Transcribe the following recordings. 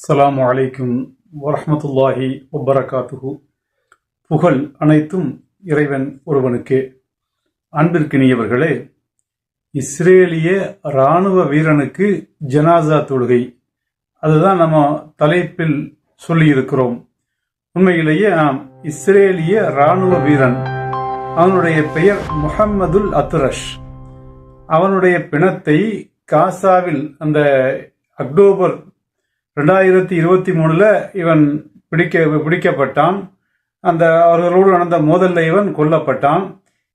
அஸ்ஸலாமு அலைக்கும் வரமத்துல்லாஹி வபரகாத்துஹு. புகழ் அனைத்தும் இறைவன் ஒருவனுக்கே. அன்பிற்கினியவர்களே இஸ்ரேலிய இராணுவ வீரனுக்கு ஜனாசா தொழுகை. அதுதான் நம்ம தலைப்பில் சொல்லியிருக்கிறோம். உண்மையிலேயே நாம் இஸ்ரேலிய இராணுவ வீரன். அவனுடைய பெயர் முஹம்மதுல் அத்ரஷ். அவனுடைய பிணத்தை காசாவில் அந்த அக்டோபர் ரெண்டாயிரத்தி இருபத்தி மூணுல இவன் பிடிக்க பிடிக்கப்பட்டான். அந்த அவர்களோடு நடந்த மோதலில் இவன் கொல்லப்பட்டான்.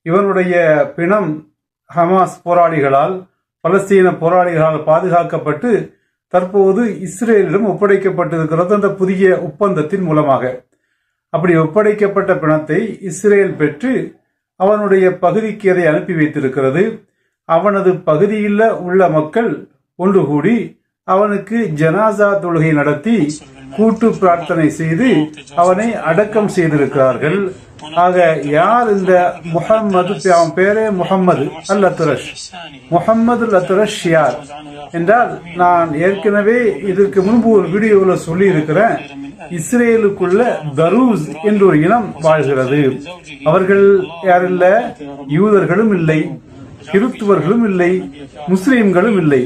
இவனுடைய பிணம் ஹமாஸ் போராளிகளால் பலஸ்தீன போராளிகளால் பாதுகாக்கப்பட்டு தற்போது இஸ்ரேலிடம் ஒப்படைக்கப்பட்டிருக்கிறது. அந்த புதிய ஒப்பந்தத்தின் மூலமாக. அப்படி ஒப்படைக்கப்பட்ட பிணத்தை இஸ்ரேல் பெற்று அவனுடைய பகுதிக்கு அதை அனுப்பி வைத்திருக்கிறது. அவனது பகுதியில் உள்ள மக்கள் ஒன்று கூடி அவனுக்கு ஜனாசா தொழுகை நடத்தி கூட்டு பிரார்த்தனை செய்து அவனை அடக்கம் செய்திருக்கிறார்கள். ஆக யார் இந்த முகம்மது அவன் பேரே முகம்மது அல் அத்துரஷ் முகம்மது அல் யார்? என்றால் நான் ஏற்கனவே இதற்கு முன்பு ஒரு வீடியோவில் சொல்லி இருக்கிறேன் இஸ்ரேலுக்குள்ள தரூஸ் என்ற ஒரு இனம் வாழ்கிறது. அவர்கள் யாரில்ல யூதர்களும் இல்லை. கிறிஸ்துவர்களும் இல்லை முஸ்லீம்களும் இல்லை.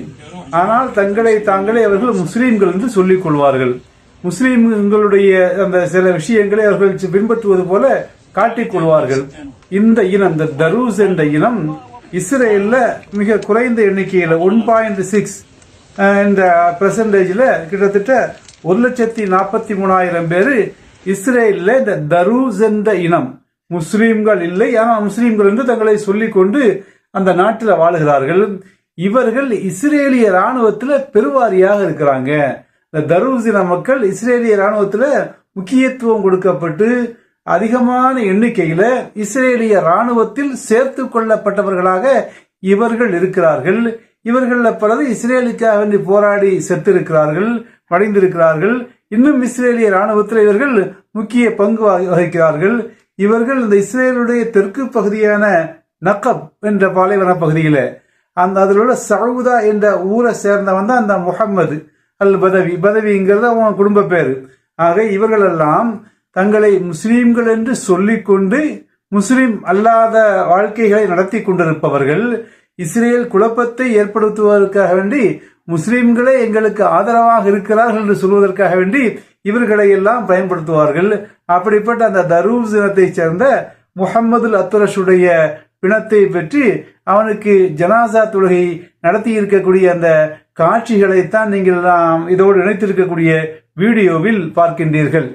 ஆனால் தங்களை தாங்களே அவர்கள் முஸ்லீம்கள் என்று சொல்லிக் கொள்வார்கள். முஸ்லீம்களுடைய அந்த சில விஷயங்களை அவர்கள் பின்பற்றுவது போல காட்டிக் கொள்வார்கள். இந்த இனம் இந்த தரூஸ் என்ற இனம் இஸ்ரேலில் மிக குறைந்த எண்ணிக்கையில் ஒன் பாயிண்ட் சிக்ஸ் இந்த பெர்சன்டேஜில் கிட்டத்தட்ட ஒரு லட்சத்தி நாற்பத்தி மூணாயிரம் பேர் இஸ்ரேலில் இந்த தரூஸ் என்ற இனம். முஸ்லீம்கள் இல்லை ஆனால் முஸ்லீம்கள் என்று தங்களை சொல்லிக்கொண்டு அந்த நாட்டில் வாழுகிறார்கள். இவர்கள் இஸ்ரேலிய ராணுவத்தில் பெருவாரியாக இருக்கிறாங்க. இந்த தருசின மக்கள் இஸ்ரேலிய ராணுவத்தில் முக்கியத்துவம் கொடுக்கப்பட்டு அதிகமான எண்ணிக்கையில் இஸ்ரேலிய ராணுவத்தில் சேர்த்து கொள்ளப்பட்டவர்களாக இவர்கள் இருக்கிறார்கள். இவர்களில் பலர் இஸ்ரேலுக்காக வேண்டி போராடி செத்திருக்கிறார்கள் மறைந்திருக்கிறார்கள் இன்னும் இஸ்ரேலிய ராணுவத்தில் இவர்கள் முக்கிய பங்கு வகிக்கிறார்கள். இவர்கள் இந்த இஸ்ரேலுடைய தெற்கு பகுதியான நக்கப் என்ற பாலைவன பகுதியில். அந்த அதில் உள்ள சவுதா என்ற ஊரை சேர்ந்தவன் தான் அந்த முகம்மது அல் பதவி பதவிங்கிறது அவன் குடும்ப பேர். ஆக இவர்களெல்லாம் தங்களை முஸ்லீம்கள் என்று சொல்லிக்கொண்டு முஸ்லீம் அல்லாத வாழ்க்கைகளை நடத்தி கொண்டிருப்பவர்கள். இஸ்ரேல் குழப்பத்தை ஏற்படுத்துவதற்காக வேண்டி முஸ்லீம்களே எங்களுக்கு ஆதரவாக இருக்கிறார்கள் என்று சொல்வதற்காக வேண்டி இவர்களை எல்லாம் பயன்படுத்துவார்கள். அப்படிப்பட்ட அந்த தரூஸ் இனத்தைச் சேர்ந்த முகமது அத்துரஷுடைய பிணத்தை பெற்று அவனுக்கு ஜனாசா தொழுகை நடத்தி இருக்கக்கூடிய அந்த காட்சிகளைத்தான் நீங்கள் நாம் இதோடு இணைத்திருக்கக்கூடிய வீடியோவில் பார்க்கின்றீர்கள்.